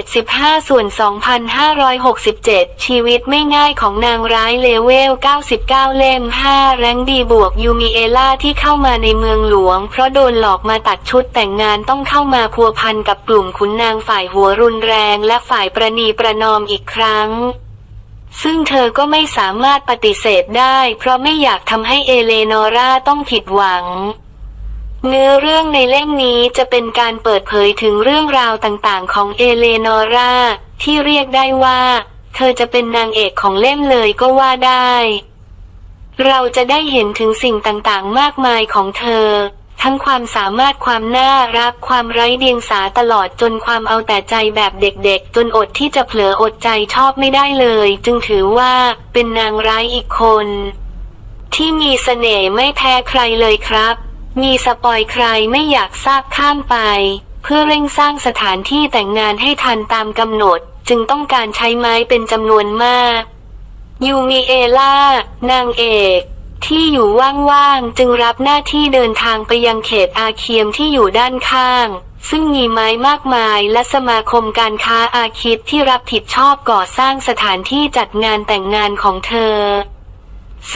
ษ15 ส่วน 2,567 ชีวิตไม่ง่ายของนางร้ายเลเวล 99 เล่ม 5 แรงดีบวกยูมิเอล่าที่เข้ามาในเมืองหลวง เพราะโดนหลอกมาตัดชุดแต่งงานต้องเข้ามาพัวพันกับกลุ่มขุนนางฝ่ายหัวรุนแรงและฝ่ายประนีประนอมอีกครั้งซึ่งเธอก็ไม่สามารถปฏิเสธได้ เพราะไม่อยากทำให้เอเลนอร่าต้องผิดหวัง เนื้อเรื่องในเล่มนี้จะเป็นการเปิดเผยถึงเรื่องราวต่างๆ ของเอเลนอราที่เรียกได้ว่า เธอจะเป็นนางเอกของเล่มเลยก็ว่าได้ เราจะได้เห็นถึงสิ่งต่างๆ มากมายของเธอ ทั้งความสามารถความน่ารักความไร้เดียงสาตลอดจนความเอาแต่ใจแบบเด็กๆ จนอดที่จะเผลออดใจชอบไม่ได้เลย จึงถือว่าเป็นนางร้ายอีกคน ที่มีเสน่ห์ไม่แพ้ใครเลยครับ มีสปอยใครไม่อยากทราบข้ามไป เพื่อเร่งสร้างสถานที่แต่งงานให้ทันตามกำหนด จึงต้องการใช้ไม้เป็นจำนวนมากยูมิเอล่านางเอก ที่อยู่ว่างๆจึงรับหน้าที่เดินทางไปยังเขตอาเคียมที่อยู่ด้านข้าง ซึ่งมีไม้มากมายและสมาคมการค้าอาคิดที่รับผิดชอบก่อสร้างสถานที่จัดงานแต่งงานของเธอ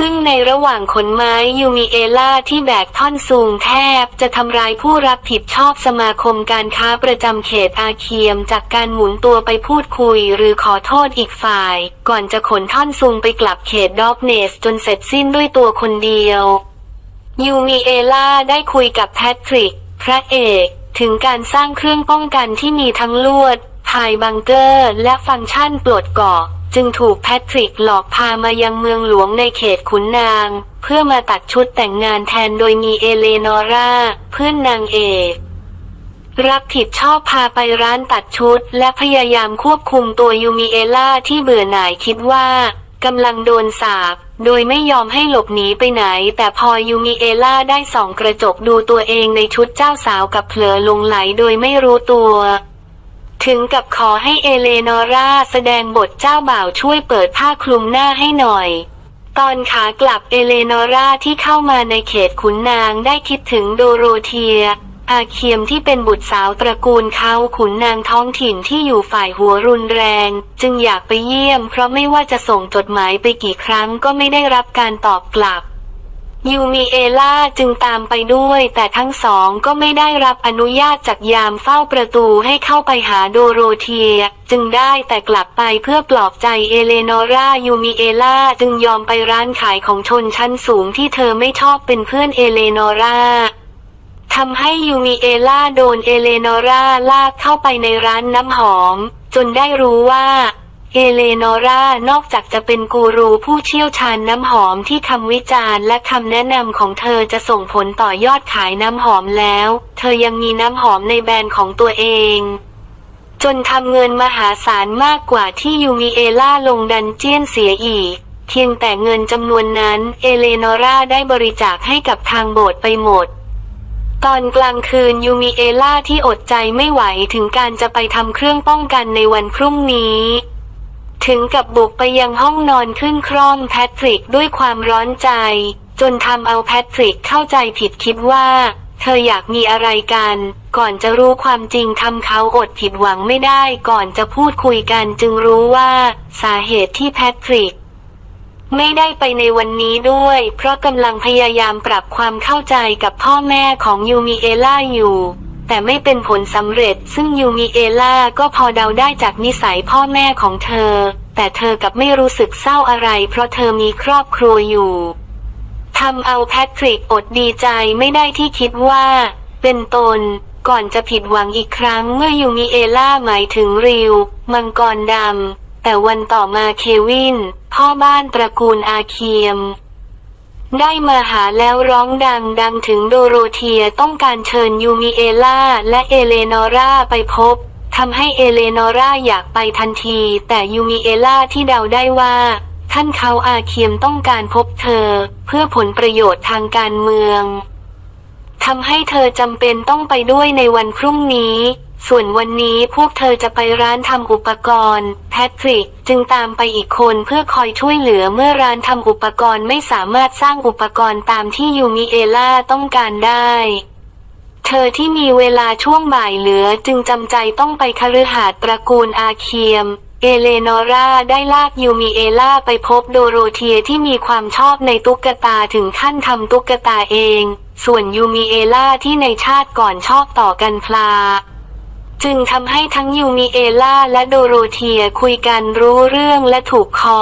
ซึ่งในระหว่างขนไม้ยูมิเอล่าที่แบกท่อนสูงแทบ จะทำร้ายผู้รับผิดชอบสมาคมการค้าประจำเขตอาเคียม จากการหมุนตัวไปพูดคุยหรือขอโทษอีกฝ่าย ก่อนจะขนท่อนซุงไปกลับเขตดอกเนสจนเสร็จสิ้นด้วยตัวคนเดียวยูมิเอล่าได้คุยกับแพทริก พระเอก ถึงการสร้างเครื่องป้องกันที่มีทั้งลวดพายบังเกอร์ และฟังก์ชันปลดเกาะ จึงถูกแพทริกหลอกพามายังเมืองหลวงในเขตขุนนาง เพื่อมาตัดชุดแต่งงานแทนโดยมีเอเลนอรา เพื่อนนางเอกรับผิดชอบพาไปร้านตัดชุด และพยายามควบคุมตัวยูมิเอล่าที่เบื่อหน่ายคิดว่ากำลังโดนสาบ โดยไม่ยอมให้หลบหนีไปไหน แต่พอยูมิเอล่าได้ส่องกระจกดูตัวเองในชุดเจ้าสาวกับเผลอลงไหลโดยไม่รู้ตัว ถึงกับขอให้เอเลนอราแสดงบทเจ้าบ่าวช่วยเปิดผ้าคลุมหน้าให้หน่อย ตอนขากลับเอเลนอราที่เข้ามาในเขตขุนนางได้คิดถึงโดโรเทีย อาเคียมที่เป็นบุตรสาวตระกูลเขาขุนนางท้องถิ่นที่อยู่ฝ่ายหัวรุนแรง จึงอยากไปเยี่ยม เพราะไม่ว่าจะส่งจดหมายไปกี่ครั้งก็ไม่ได้รับการตอบกลับ ยูมิเอล่าจึงตามไปด้วย แต่ทั้งสองก็ไม่ได้รับอนุญาตจากยามเฝ้าประตูให้เข้าไปหาโดโรเทีย จึงได้แต่กลับไปเพื่อปลอบใจเอเลนอรายูมิเอล่าจึงยอมไปร้านขายของชนชั้นสูงที่เธอไม่ชอบเป็นเพื่อนเอเลนอราทำให้ยูมิเอล่าโดนเอเลนอราลากเข้าไปในร้านน้ำหอม จนได้รู้ว่า เอเลนอรานอกจากจะเป็นกูรูผู้เชี่ยวชาญน้ำหอมที่คำวิจารณ์และคำแนะนำของเธอจะส่งผลต่อยอดขายน้ำหอมแล้ว เธอยังมีน้ำหอมในแบรนด์ของตัวเอง จนทำเงินมหาศาลมากกว่าที่ยูมิเอล่าลงดันเจียนเสียอีก เพียงแต่เงินจำนวนนั้นเอเลนอราได้บริจาคให้กับทางโบสถ์ไปหมดตอนกลางคืนยูมิเอล่าที่อดใจไม่ไหวถึงการจะไปทำเครื่องป้องกันในวันพรุ่งนี้ ถึงกับบุกไปยังห้องนอนขึ้นคร่อมแพทริกด้วยความร้อนใจ จนทำเอาแพทริกเข้าใจผิดคิดว่า เธออยากมีอะไรกัน ก่อนจะรู้ความจริงทำเขาอดผิดหวังไม่ได้ก่อนจะพูดคุยกันจึงรู้ว่า สาเหตุที่แพทริกไม่ได้ไปในวันนี้ด้วย เพราะกำลังพยายามปรับความเข้าใจกับพ่อแม่ของยูมิเอล่าอยู่ แต่ไม่เป็นผลสำเร็จ ซึ่งยูมิเอล่าก็พอเดาได้จากนิสัยพ่อแม่ของเธอ แต่เธอกับไม่รู้สึกเศร้าอะไร เพราะเธอมีครอบครัวอยู่ทำเอาแพทริกอดดีใจไม่ได้ที่คิดว่า เป็นตน ก่อนจะผิดหวังอีกครั้งเมื่อยูมิเอล่าหมายถึงริว มังกรดำแต่วันต่อมาเควิน พ่อบ้านตระกูลอาเคียม ได้มาหาแล้วร้องดังดังถึงโดโรเทียต้องการเชิญยูมิเอล่าและเอเลนอร่าไปพบทำให้เอเลนอร่าอยากไปทันที แต่ยูมิเอล่าที่เดาได้ว่า ท่านเขาอาเคียมต้องการพบเธอ เพื่อผลประโยชน์ทางการเมืองทำให้เธอจำเป็นต้องไปด้วยในวันพรุ่งนี้ ส่วนวันนี้พวกเธอจะไปร้านทำอุปกรณ์ แพทริกจึงตามไปอีกคนเพื่อคอยช่วยเหลือเมื่อร้านทำอุปกรณ์ไม่สามารถสร้างอุปกรณ์ตามที่ยูมิเอล่าต้องการได้ เธอที่มีเวลาช่วงบ่ายเหลือจึงจำใจต้องไปคฤหาสน์ตระกูลอาเคียม เอเลนอราได้ลากยูมิเอล่าไปพบโดโรเทียที่มีความชอบในตุ๊กตาถึงขั้นทำตุ๊กตาเอง ส่วนยูมิเอล่าที่ในชาติก่อนชอบต่อกันพลา จึงทำให้ทั้งยูมิเอล่าและโดโรเทียคุยกันรู้เรื่องและถูกคอ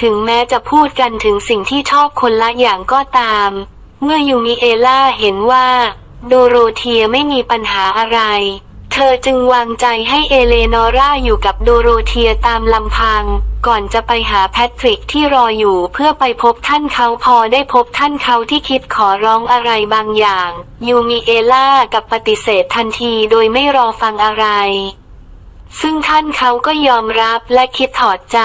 ถึงแม้จะพูดกันถึงสิ่งที่ชอบคนละอย่างก็ตาม เมื่อยูมิเอล่าเห็นว่า โดโรเทียไม่มีปัญหาอะไร อจึงวางใจให้เอเลนอร่าอยู่กับโดโรเทียตามลำพัง ก่อนจะไปหาแพทริกที่รออยู่เพื่อไปพบท่านเขาพอได้พบท่านเขาที่คิดขอร้องอะไรบางอย่าง ยูมิเอล่ากับปฏิเสธทันทีโดยไม่รอฟังอะไร ซึ่งท่านเขาก็ยอมรับและคิดถอดใจ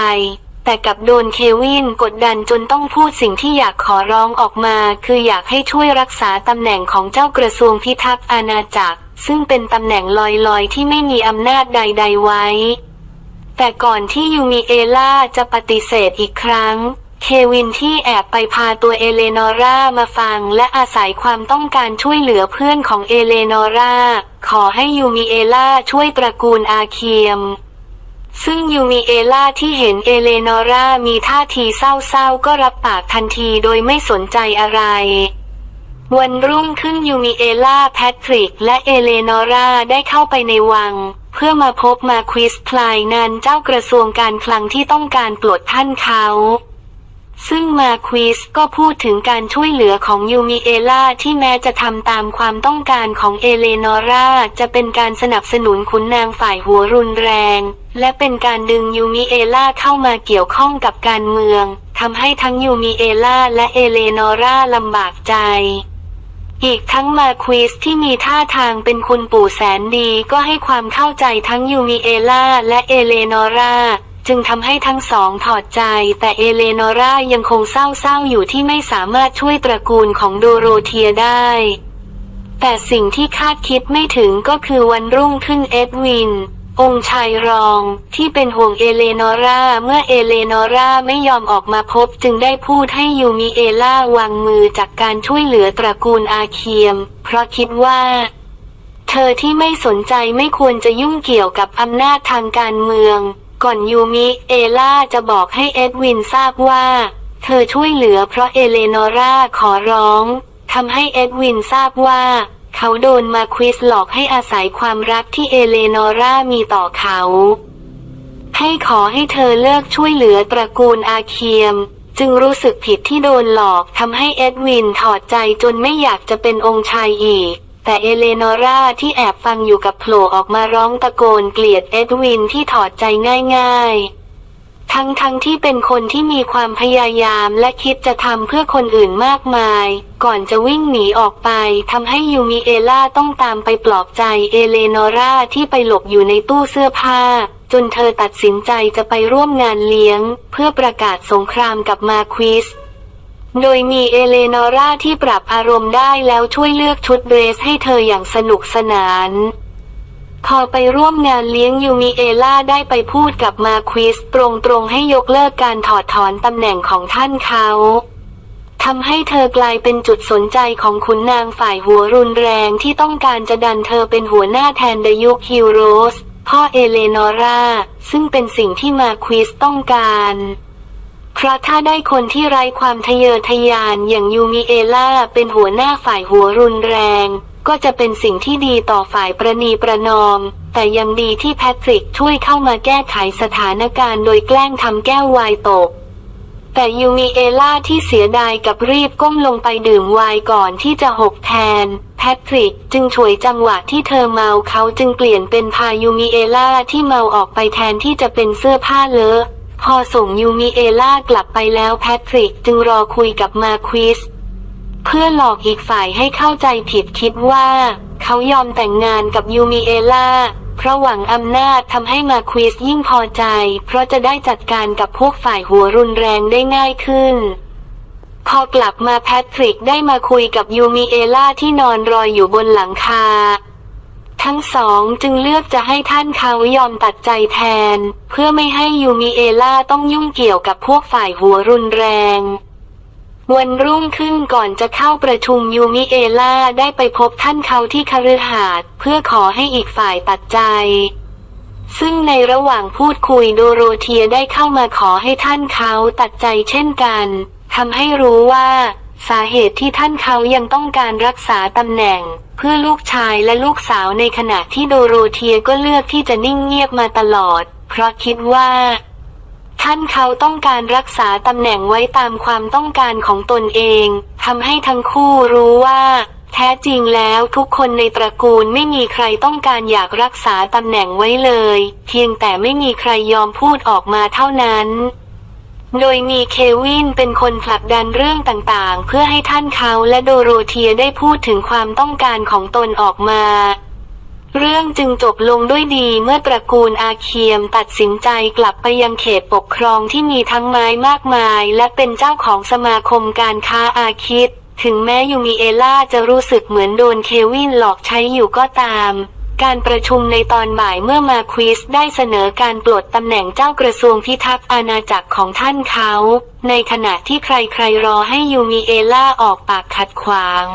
แต่กับโดนเควินกดดันจนต้องพูดสิ่งที่อยากขอร้องออกมา คืออยากให้ช่วยรักษาตำแหน่งของเจ้ากระทรวงพิทักษ์อาณาจักร ซึ่งเป็นตำแหน่งลอยๆ ที่ไม่มีอำนาจใด ๆ ไว้ แต่ก่อนที่ยูมิเอล่าจะปฏิเสธอีกครั้ง เควินที่แอบไปพาตัวเอเลนอร่ามาฟังและอาศัยความต้องการช่วยเหลือเพื่อนของเอเลนอร่า ขอให้ยูมิเอล่าช่วยตระกูลอาเคียมซึ่งยูมิเอล่าที่เห็นเอเลนอร่ามีท่าทีเศร้าๆ ก็รับปากทันทีโดยไม่สนใจอะไร วันรุ่งขึ้นยูมิเอล่าแพทริก และเอเลนอร่าได้เข้าไปในวัง เพื่อมาพบมาควิสพลายนันเจ้ากระทรวงการคลังที่ต้องการปลดท่านเขา ซึ่งมาควิสก็พูดถึงการช่วยเหลือของยูมิเอล่าที่แม้จะทำตามความต้องการของเอเลนอร่าจะเป็นการสนับสนุนขุนนางฝ่ายหัวรุนแรง และเป็นการดึงยูมิเอล่าเข้ามาเกี่ยวข้องกับการเมืองทำให้ทั้งยูมิเอล่าและเอเลนอร่าลำบากใจ อีกทั้งมาควิสที่มีท่าทางเป็นคุณปู่แสนดีก็ให้ความเข้าใจทั้งยูมิเอล่าและเอเลนอร่าจึงทำให้ทั้งสองถอดใจ แต่เอเลนอร่ายังคงเศร้าๆอยู่ที่ไม่สามารถช่วยตระกูลของโดโรเทียได้ แต่สิ่งที่คาดคิดไม่ถึงก็คือวันรุ่งขึ้นเอ็ดวิน องค์ชายรองที่เป็นห่วงเอเลนอร่าเมื่อเอเลนอร่าไม่ยอมออกมาพบจึงได้พูดให้ยูมิเอล่าวางมือจากการช่วยเหลือตระกูลอาเคียม เพราะคิดว่า เธอที่ไม่สนใจไม่ควรจะยุ่งเกี่ยวกับอำนาจทางการเมือง ก่อนยูมิเอล่าจะบอกให้เอ็ดวินทราบว่า เธอช่วยเหลือเพราะเอเลนอร่าขอร้องทำให้เอ็ดวินทราบว่า เขาโดนมาควิสหลอกให้อาศัยความรักที่เอเลนอร่ามีต่อเขา ให้ขอให้เธอเลิกช่วยเหลือตระกูลอาเคียม จึงรู้สึกผิดที่โดนหลอกทำให้เอ็ดวินถอดใจจนไม่อยากจะเป็นองค์ชายอีก แต่เอเลนอร่าที่แอบฟังอยู่กับโผล่ออกมาร้องตะโกนเกลียดเอ็ดวินที่ถอดใจง่าย ๆ ทั้งๆทที่เป็นคนที่มีความพยายามและคิดจะทำเพื่อคนอื่นมากมาย ก่อนจะวิ่งหนีออกไปทำให้ยูมิเอล่าต้องตามไปปลอบใจเอเลนอร่าที่ไปหลบอยู่ในตู้เสื้อผ้า จนเธอตัดสินใจจะไปร่วมงานเลี้ยง เพื่อประกาศสงครามกับมาควิสโดยมีเอเลนอร่าที่ปรับอารมณ์ได้แล้วช่วยเลือกชุดเดรสให้เธออย่างสนุกสนาน พอไปร่วมงานเลี้ยงยูมิเอล่าได้ไปพูดกับมาควิสตรงๆให้ยกเลิกการถอดถอนตำแหน่งของท่านเขาทำให้เธอกลายเป็นจุดสนใจของขุนนางฝ่ายหัวรุนแรงที่ต้องการจะดันเธอเป็นหัวหน้าแทนเดยุคฮิโรส พ่อเอเลนอร่าซึ่งเป็นสิ่งที่มาควิสต้องการเพราะถ้าได้คนที่ไร้ความทะเยอทะยานอย่างยูมิเอล่าเป็นหัวหน้าฝ่ายหัวรุนแรง ก็จะเป็นสิ่งที่ดีต่อฝ่ายประนีประนอม แต่ยังดีที่แพทริกช่วยเข้ามาแก้ไขสถานการณ์โดยแกล้งทำแก้วไวน์ตก แต่ยูมิเอล่าที่เสียดายกับรีบก้มลงไปดื่มไวน์ก่อนที่จะหกแทน แพทริกจึงฉวยจังหวะที่เธอเมาเขาจึงเปลี่ยนเป็นพายูมิเอล่าที่เมาออกไปแทนที่จะเป็นเสื้อผ้าเลอะพอส่งยูมิเอล่ากลับไปแล้วแพทริกจึงรอคุยกับมาควิส เพื่อหลอกอีกฝ่ายให้เข้าใจผิดคิดว่า เขายอมแต่งงานกับยูมิเอล่าเพราะหวังอำนาจทำให้มาควิสยิ่งพอใจ เพราะจะได้จัดการกับพวกฝ่ายหัวรุนแรงได้ง่ายขึ้น พอกลับมาแพทริกได้มาคุยกับยูมิเอล่าที่นอนรออยู่บนหลังคา ทั้งสองจึงเลือกจะให้ท่านเขายอมตัดใจแทน เพื่อไม่ให้ยูมิเอล่าต้องยุ่งเกี่ยวกับพวกฝ่ายหัวรุนแรง วันรุ่งขึ้นก่อนจะเข้าประชุมยูมิเอล่าได้ไปพบท่านเขาที่คฤหาสน์เพื่อขอให้อีกฝ่ายตัดใจ ซึ่งในระหว่างพูดคุยโดโรเทียได้เข้ามาขอให้ท่านเขาตัดใจเช่นกันทำให้รู้ว่า สาเหตุที่ท่านเขายังต้องการรักษาตำแหน่ง เพื่อลูกชายและลูกสาวในขณะที่โดโรเทียก็เลือกที่จะนิ่งเงียบมาตลอด เพราะคิดว่า ท่านเขาต้องการรักษาตำแหน่งไว้ตามความต้องการของตนเองทำให้ทั้งคู่รู้ว่า แท้จริงแล้วทุกคนในตระกูลไม่มีใครต้องการอยากรักษาตำแหน่งไว้เลย เพียงแต่ไม่มีใครยอมพูดออกมาเท่านั้นโดยมีเควินเป็นคนผลักดันเรื่องต่างๆ เพื่อให้ท่านเขาและโดโรเทียได้พูดถึงความต้องการของตนออกมา เรื่องจึงจบลงด้วยดีเมื่อตระกูลอาเคียมตัดสินใจกลับไปยังเขตปกครองที่มีทั้งไม้มากมาย และเป็นเจ้าของสมาคมการค้าอาคิด ถึงแม้ยูมิเอล่าจะรู้สึกเหมือนโดนเควินหลอกใช้อยู่ก็ตาม การประชุมในตอนบ่ายเมื่อมาควิสได้เสนอการปลดตำแหน่งเจ้ากระทรวงพิทักษ์อาณาจักรของท่านเขา ในขณะที่ใครๆรอให้ยูมิเอล่าออกปากขัดขวาง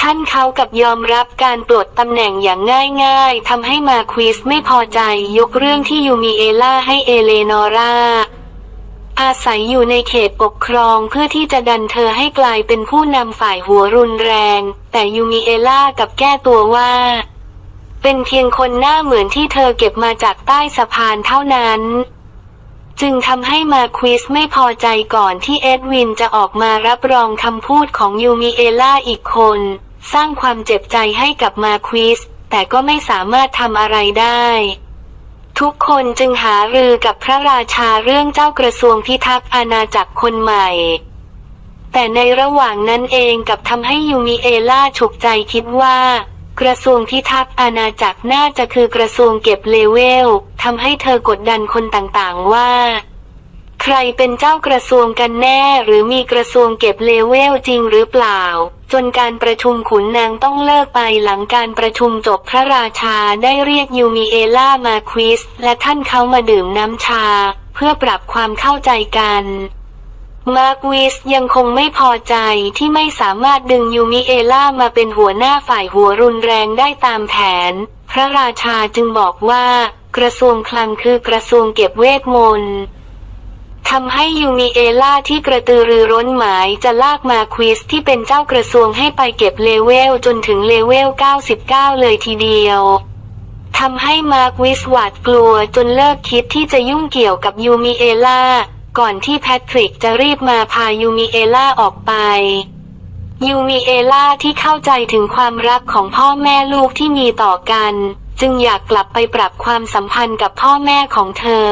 ท่านเขากับยอมรับการปลดตำแหน่งอย่างง่ายๆทำให้มาควิสไม่พอใจยกเรื่องที่ยูมิเอล่าให้เอเลนอราอาศัยอยู่ในเขตปกครองเพื่อที่จะดันเธอให้กลายเป็นผู้นำฝ่ายหัวรุนแรง แต่ยูมิเอล่ากับแก้ตัวว่า เป็นเพียงคนหน้าเหมือนที่เธอเก็บมาจากใต้สะพานเท่านั้น จึงทำให้มาควิสไม่พอใจก่อนที่เอ็ดวินจะออกมารับรองคำพูดของยูมิเอล่าอีกคน สร้างความเจ็บใจให้กับมาควิส แต่ก็ไม่สามารถทำอะไรได้ ทุกคนจึงหารือกับพระราชาเรื่องเจ้ากระทรวงพิทักษ์อาณาจักรคนใหม่ แต่ในระหว่างนั้นเองกับทำให้ยูมิเอล่าฉุกใจคิดว่า กระทรวงพิทักษ์อาณาจักรน่าจะคือกระทรวงเก็บเลเวลทำให้เธอกดดันคนต่างๆว่าใครเป็นเจ้ากระทรวงกันแน่หรือมีกระทรวงเก็บเลเวลจริงหรือเปล่า จนการประชุมขุนนางต้องเลิกไปหลังการประชุมจบพระราชาได้เรียกยูมิเอล่ามาควิส และท่านเขามาดื่มน้ำชา เพื่อปรับความเข้าใจกันมาร์กวิสยังคงไม่พอใจที่ไม่สามารถดึงยูมิเอล่ามาเป็นหัวหน้าฝ่ายหัวรุนแรงได้ตามแผน พระราชาจึงบอกว่า กระทรวงคลังคือกระทรวงเก็บเวทมนต์ ทำให้ยูมิเอล่าที่กระตือรือร้นหมายจะลากมาควิสที่เป็นเจ้ากระทรวงให้ไปเก็บเลเวลจนถึงเลเวล 99 เลยทีเดียวทำให้มาร์ควิสหวาดกลัวจนเลิกคิดที่จะยุ่งเกี่ยวกับยูมิเอล่า ก่อนที่แพทริกจะรีบมาพายูมิเอล่าออกไปยูมิเอล่าที่เข้าใจถึงความรักของพ่อแม่ลูกที่มีต่อกัน จึงอยากกลับไปปรับความสัมพันธ์กับพ่อแม่ของเธอ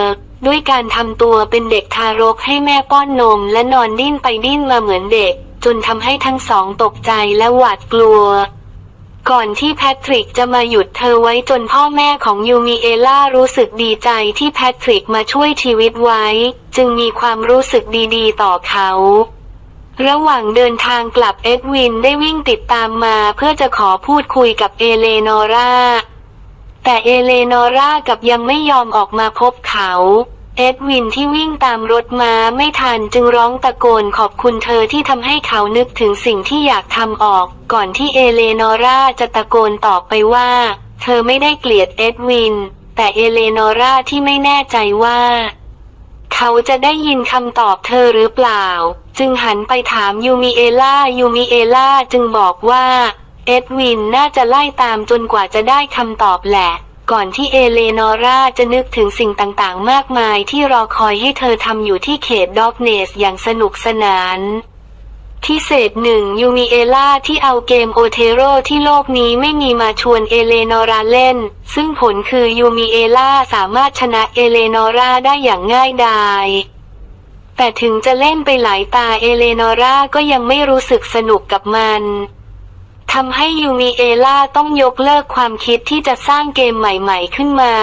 ด้วยการทำตัวเป็นเด็กทารกให้แม่ป้อนนมและนอนดิ้นไปดิ้นมาเหมือนเด็ก จนทำให้ทั้งสองตกใจและหวาดกลัว ก่อนที่แพทริกจะมาหยุดเธอไว้จนพ่อแม่ของยูมิเอล่ารู้สึกดีใจที่แพทริกมาช่วยชีวิตไว้ จึงมีความรู้สึกดีๆ ต่อเขาระหว่างเดินทางกลับเอ็ดวินได้วิ่งติดตามมาเพื่อจะขอพูดคุยกับเอเลนอรา แต่เอเลนอร่ากับยังไม่ยอมออกมาพบเขา เอ็ดวินที่วิ่งตามรถมาไม่ทันจึงร้องตะโกนขอบคุณเธอที่ทำให้เขานึกถึงสิ่งที่อยากทำออก ก่อนที่เอเลนอร่าจะตะโกนตอบไปว่า เธอไม่ได้เกลียดเอ็ดวิน แต่เอเลนอร่าที่ไม่แน่ใจว่า เขาจะได้ยินคำตอบเธอหรือเปล่า จึงหันไปถามยูมิเอล่ายูมิเอล่าจึงบอกว่า เอ็ดวินน่าจะไล่ตามจนกว่าจะได้คำตอบแหละ ก่อนที่เอเลนอร่าจะนึกถึงสิ่งต่างๆ มากมายที่รอคอยให้เธอทำอยู่ที่เขตด็อกเนสอย่างสนุกสนานพิเศษหนึ่งยูมิเอล่าที่เอาเกมโอเทโรที่โลกนี้ไม่มีมาชวนเอเลนอราเล่น ซึ่งผลคือยูมิเอล่าสามารถชนะเอเลนอราได้อย่างง่ายดายแต่ถึงจะเล่นไปหลายตาเอเลนอราก็ยังไม่รู้สึกสนุกกับมัน ทำให้ยูมิเอล่าต้องยกเลิกความคิดที่จะสร้างเกมใหม่ ๆ ขึ้นมา